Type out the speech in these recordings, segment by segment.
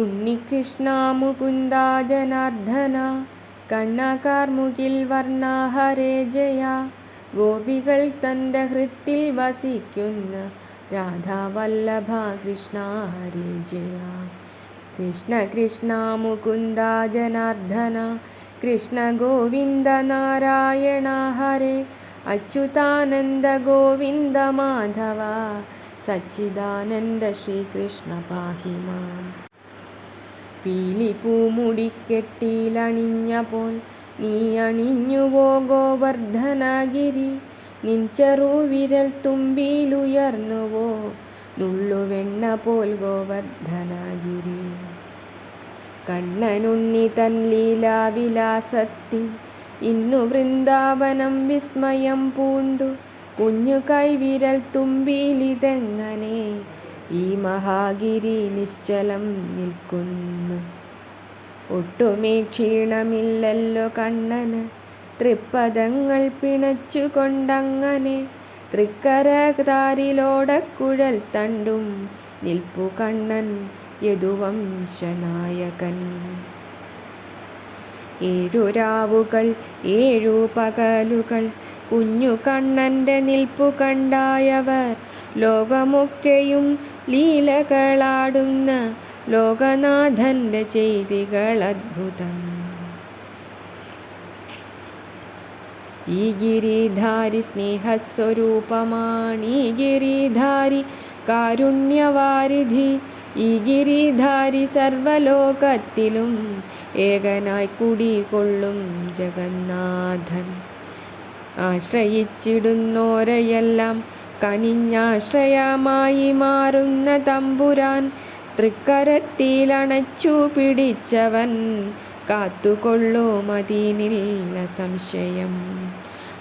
ഉണ്ണികൃഷ്ണ മുകുന്ദ ജനാർദ്ദന കണ്ണകാർമുകിൽ വർണ ഹരേ ജയ ഗോപികൾ തന്റെ ഹൃത്തിൽ വസിക്കുന്ന രാധാവല്ലഭ കൃഷ്ണ ഹരേ ജയ. കൃഷ്ണ കൃഷ്ണ മുകുന്ദ ജനാർദ്ദന കൃഷ്ണ ഗോവിന്ദ നാരായണ ഹരേ അച്യുതാനന്ദ ഗോവിന്ദ മാധവ സച്ചിദാനന്ദ ശ്രീകൃഷ്ണ പാഹിമാം. പീലിപ്പൂമുടിക്കെട്ടിയിലണിഞ്ഞ പോൽ നീ അണിഞ്ഞു അണിഞ്ഞുവോ ഗോവർദ്ധനഗിരി നിൻ ചെറുവിരൽ തുമ്പിയിലുയർന്നുവോ നുള്ളുവെണ്ണ പോൽ ഗോവർദ്ധനഗിരി കണ്ണനുണ്ണി തൻ ലീലാവിലാസത്തിൽ ഇന്നു വൃന്ദാവനം വിസ്മയം പൂണ്ടു. കുഞ്ഞു കൈവിരൽ തുമ്പിയിലിതെങ്ങനെ ഈ മഹാഗിരി നിശ്ചലം നിൽക്കുന്നു. ഒട്ടുമേ ക്ഷീണമില്ലല്ലോ കണ്ണന്. തൃപ്പദങ്ങൾ പിണച്ചുകൊണ്ടങ്ങനെ തൃക്കരതാരിലോടക്കുഴൽ തണ്ടും നിൽപ്പു കണ്ണൻ യദുവംശനായകൻ. ഏഴു രാവുകൾ ഏഴു പകലുകൾ കുഞ്ഞു കണ്ണന്റെ നിൽപ്പു കണ്ടായവർ. ലോകമൊക്കെയും ലീലകളാടുന്ന ലോകനാഥന്റെ ചെയ്തികൾ അദ്ഭുതം ഈ ഗിരിധാരി സ്നേഹസ്വരൂപമാണ് ഈ ഗിരിധാരി കാരുണ്യവാരിധി ഈ ഗിരിധാരി സർവലോകത്തിലും ഏകനായി കുടികൊള്ളും ജഗന്നാഥൻ. ആശ്രയിച്ചിടുന്നോരെയെല്ലാം കനിഞ്ഞാശ്രയമായി മാറുന്ന തമ്പുരാൻ തൃക്കരത്തിലണച്ചു പിടിച്ചവൻ. കാത്തുകൊള്ളുമതിനില്ല സംശയം.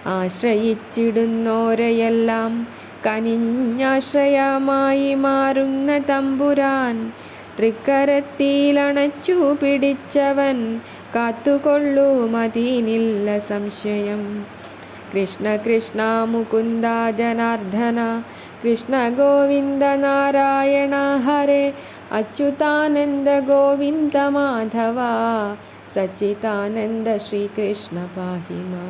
ആശ്രയിച്ചിടുന്നോരെയെല്ലാം കനിഞ്ഞാശ്രയമായി മാറുന്ന തമ്പുരാൻ തൃക്കരത്തിലണച്ചു പിടിച്ചവൻ. കാത്തുകൊള്ളുമതിനില്ല സംശയം. कृष्णकृष्णामुकुन्दा जनार्दना कृष्णगोविन्दनारायणा हरे अच्युतानन्दगोविन्दमाधवा सच्चिदानन्द श्रीकृष्ण पाहि मा